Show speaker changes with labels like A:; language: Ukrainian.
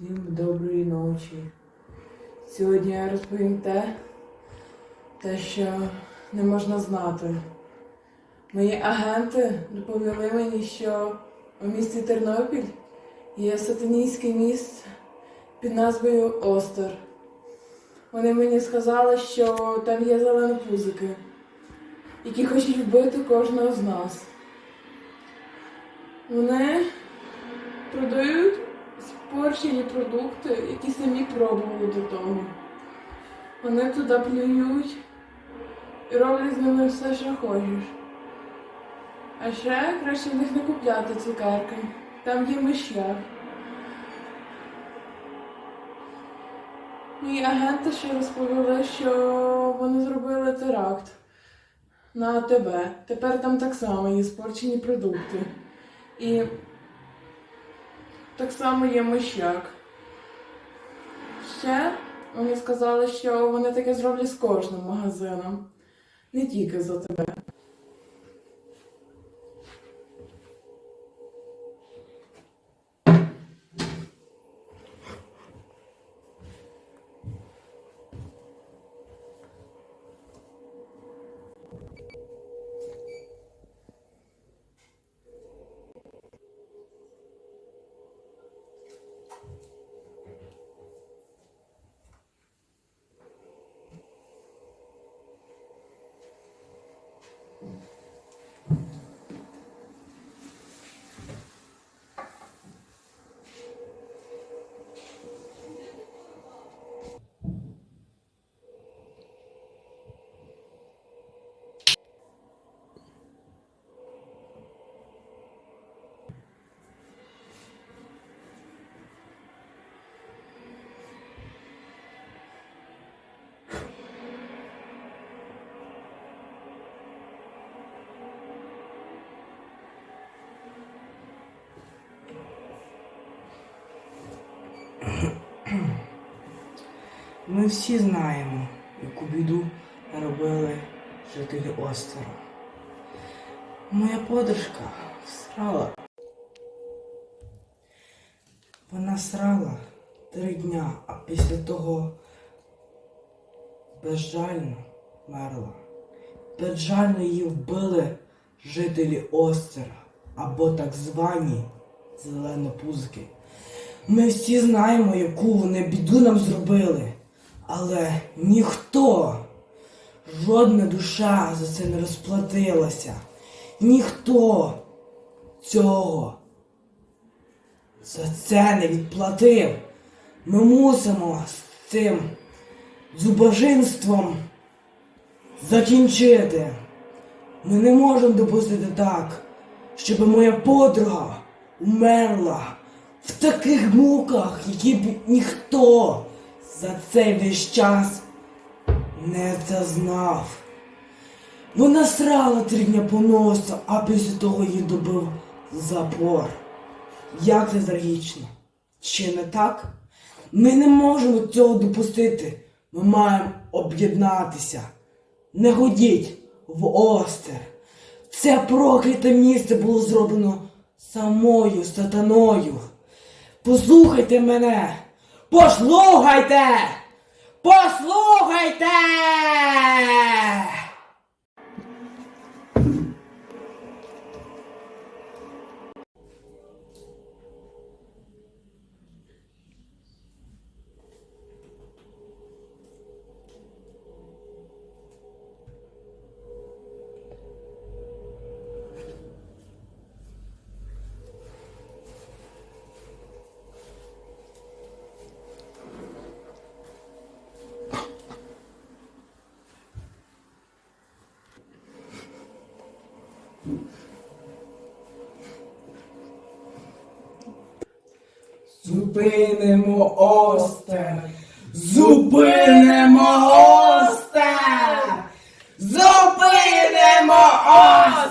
A: Всім доброї ночі. Сьогодні я розповім те, те, що не можна знати. Мої агенти доповіли мені, що у місті Тернопіль є сатанійський міст під назвою Остер. Вони мені сказали, що там є зеленопузики, які хочуть вбити кожного з нас. Вони продають спорчені продукти, які самі пробували до того. Вони туди плюють і роблять з ними все, що хочеш. А ще краще в них не купляти цукерки. Там є миш'як. Мої агенти ще розповіли, що вони зробили теракт на АТБ. Тепер там так само є спорчені продукти. І так само є мишяк. Ще вони сказали, що вони таке зроблять з кожним магазином, не тільки за тебе. Amen.
B: Ми всі знаємо, яку біду робили жителі острова. Моя подружка срала. Вона срала три дня, а після того безжально мерла. Безжально її вбили жителі остера або так звані зеленопузики. Ми всі знаємо, яку вони біду нам зробили. Але ніхто, жодна душа за це не розплатилася. Ніхто цього за це не відплатив. Ми мусимо з цим зубожинством закінчити. Ми не можемо допустити так, щоб моя подруга умерла в таких муках, які б ніхто за цей весь час не зазнав. Вона срала три дня по носу, а після того її добив запор. Як це трагічно? Чи не так? Ми не можемо цього допустити. Ми маємо об'єднатися. Не ходіть в остер. Це прокляте місце було зроблено самою сатаною. Послухайте мене. Послухайте! Послухайте! Зупинимо остер! Зупинимо остер! Зупинимо остер!